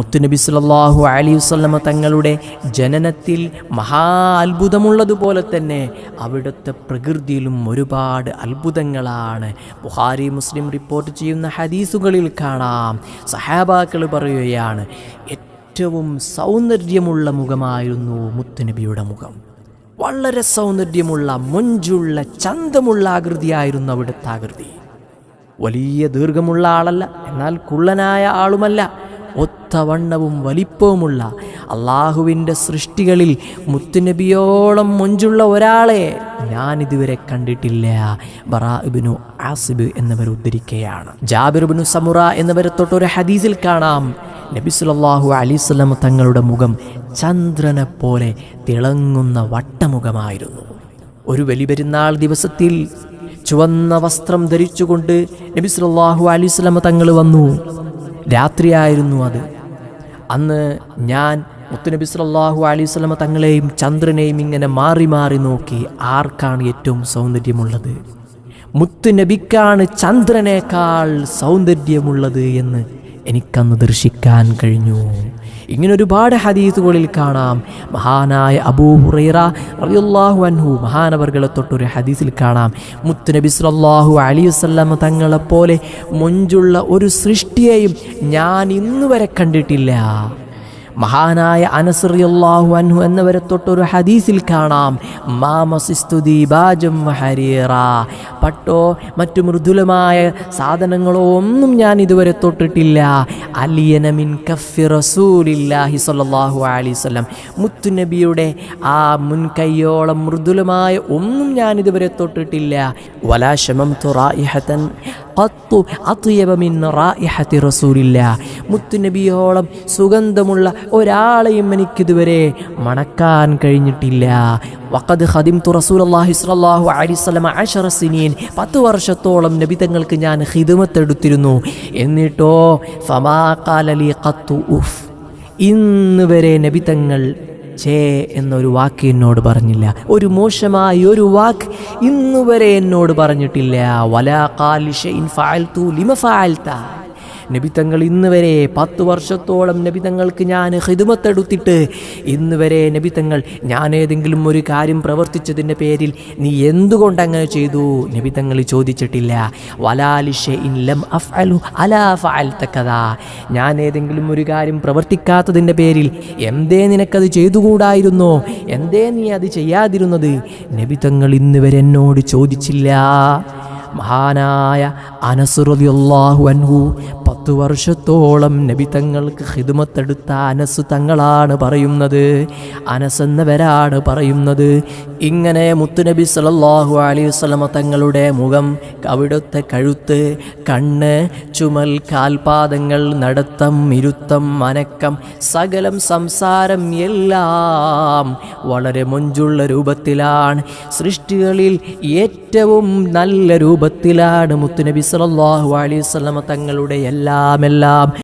മുത്തുനബി സല്ലല്ലാഹു അലി വസല്ലമ തങ്ങളുടെ ജനനത്തിൽ മഹാ അത്ഭുതമുള്ളതുപോലെ തന്നെ അവിടുത്തെ പ്രകൃതിയിലും ഒരുപാട് അത്ഭുതങ്ങളാണ്. ബുഹാരി മുസ്ലിം റിപ്പോർട്ട് ചെയ്യുന്ന ഹദീസുകളിൽ കാണാം. സഹാബാക്കൾ പറയുകയാണ് ഏറ്റവും സൗന്ദര്യമുള്ള മുഖമായിരുന്നു മുത്തുനബിയുടെ മുഖം. വളരെ സൗന്ദര്യമുള്ള മൊഞ്ചുള്ള ചന്തമുള്ള ആകൃതിയായിരുന്നു അവിടുത്തെ ആകൃതി. വലിയ ദീർഘമുള്ള ആളല്ല എന്നാൽ കുള്ളനായ ആളുമല്ല. ഒത്തവണ്ണവും വലിപ്പവുമുള്ള അള്ളാഹുവിന്റെ സൃഷ്ടികളിൽ മുത്തുനബിയോളം മൊഞ്ചുള്ള ഒരാളെ ഞാൻ ഇതുവരെ കണ്ടിട്ടില്ല ബറാബിനു ആസിബ് എന്നിവർ ഉദ്ധരിക്കുകയാണ് ജാബിർബിനു സമുറ എന്നിവരെ തൊട്ടൊരു ഹദീസിൽ കാണാം. നബി സല്ലല്ലാഹു അലൈഹി വസല്ലം തങ്ങളുടെ മുഖം ചന്ദ്രനെ പോലെ തിളങ്ങുന്ന വട്ടമുഖമായിരുന്നു. ഒരു വലിപെരുന്നാൾ ദിവസത്തിൽ ചുവന്ന വസ്ത്രം ധരിച്ചുകൊണ്ട് നബി വസല്ലം തങ്ങൾ വന്നു. രാത്രിയായിരുന്നു അത്. അന്ന് ഞാൻ മുത്തുനബി സല്ലല്ലാഹു അലൈഹി വസല്ലം തങ്ങളെയും ചന്ദ്രനെയും ഇങ്ങനെ മാറി മാറി നോക്കി ആർക്കാണ് ഏറ്റവും സൗന്ദര്യമുള്ളത്? മുത്തുനബിക്കാണ് ചന്ദ്രനേക്കാൾ സൗന്ദര്യമുള്ളത് എന്ന് എനിക്കന്ന് ദർശിക്കാൻ കഴിഞ്ഞു. ഇങ്ങനെ ഒരുപാട് ഹദീസുകളിൽ കാണാം. മഹാനായ അബൂ ഹുറൈറ റളിയല്ലാഹു അൻഹു മഹാനവർകളെ തൊട്ടൊരു ഹദീസിൽ കാണാം. മുത്തുനബി സല്ലല്ലാഹു അലൈഹി വസല്ലം തങ്ങളെപ്പോലെ മൊഞ്ചുള്ള ഒരു സൃഷ്ടിയെയും ഞാൻ ഇന്നുവരെ കണ്ടിട്ടില്ല. മഹാനായ അനസറിയല്ലാഹു അൻഹു എന്നവരെ തൊട്ടൊരു ഹദീസിൽ കാണാം. മാമസിസ്തുതി ബാജം ഹരീറ. പട്ടോ മറ്റു മൃദുലമായ സാധനങ്ങളോ ഒന്നും ഞാൻ ഇതുവരെ തൊട്ടിട്ടില്ല. അലിയനമിൻ കഫി റസൂലില്ലാഹി അലൈഹി വസല്ലം. മുത്തുനബിയുടെ ആ മുൻകൈയോളം മൃദുലമായ ഒന്നും ഞാൻ ഇതുവരെ തൊട്ടിട്ടില്ല. വലാ ശമംതു റായിഹതൻ ഖത്തു അത്യബ മിൻ റായിഹത്തി റസൂലില്ല മുത്തുനബിയോളം സുഗന്ധമുള്ള ഒരാളെയും എനിക്കിതുവരെ മണക്കാൻ കഴിഞ്ഞിട്ടില്ല. വഖദ് ഖദിംതു റസൂലുള്ളാഹി സ്വല്ലല്ലാഹു അലൈഹി വസല്ലം അശറ സിനീൻ. പത്ത് വർഷത്തോളം നബി തങ്ങൾക്ക് ഞാൻ ഖിദ്മത്ത് എടുത്തിരുന്നു എന്നിട്ടോ ഫമാ ഖാല ലീ ഖത്തു ഉഫ്. ഇന്ന് വരെ നബി തങ്ങൾ ചേ എന്നൊരു വാക്ക് എന്നോട് പറഞ്ഞില്ല. ഒരു മോശമായ ഒരു വാക്ക് ഇന്നുവരെ എന്നോട് പറഞ്ഞിട്ടില്ല. വലാ കാലിഷൈൻ ഫാൽത്തു ലിമ ഫഅൽത. നബി തങ്ങൾ ഇന്ന് വരെ പത്ത് വർഷത്തോളം നബി തങ്ങൾക്ക് ഞാൻ ഹിതുമത്തെടുത്തിട്ട് ഇന്ന് വരെ നബി തങ്ങൾ ഞാൻ ഏതെങ്കിലും ഒരു കാര്യം പ്രവർത്തിച്ചതിന്റെ പേരിൽ നീ എന്തുകൊണ്ട് അങ്ങനെ ചെയ്തു? നബി തങ്ങൾ ചോദിച്ചിട്ടില്ല വലാലിഷെ ഇൻ ലം അഫ്അലു അലാ ഫഅൽതകദാ ഞാൻ ഏതെങ്കിലും ഒരു കാര്യം പ്രവർത്തിക്കാത്തതിന്റെ പേരിൽ എന്തേ നിനക്കത് ചെയ്തുകൂടായിരുന്നോ? എന്തേ നീ അത് ചെയ്യാതിരുന്നത്? നബി തങ്ങൾ ഇന്ന് വരെ എന്നോട് ചോദിച്ചില്ല. മഹാനായ അനസുറലിയല്ലാഹു അൻഹു പത്തു വർഷത്തോളം നബി തങ്ങൾക്ക് ഹിതുമത്തെടുത്ത അനസ് തങ്ങളാണ് പറയുന്നത്. അനസ് എന്നവരാണ് പറയുന്നത്. ഇങ്ങനെ മുത്തുനബി സല്ലല്ലാഹു അലൈഹി വസല്ലമ തങ്ങളുടെ മുഖം അവിടുത്തെ കഴുത്ത് കണ്ണ് ചുമൽ കാൽപാദങ്ങൾ നടത്തം ഇരുത്തം അനക്കം സകലം സംസാരം എല്ലാം വളരെ മൊഞ്ചുള്ള രൂപത്തിലാണ്. സൃഷ്ടികളിൽ ഏറ്റവും നല്ല രൂപത്തിലാണ് മുത്തുനബി സല്ലല്ലാഹു അലൈഹി വസല്ലമ തങ്ങളുടെ എല്ലാമെല്ലാം എല്ലാം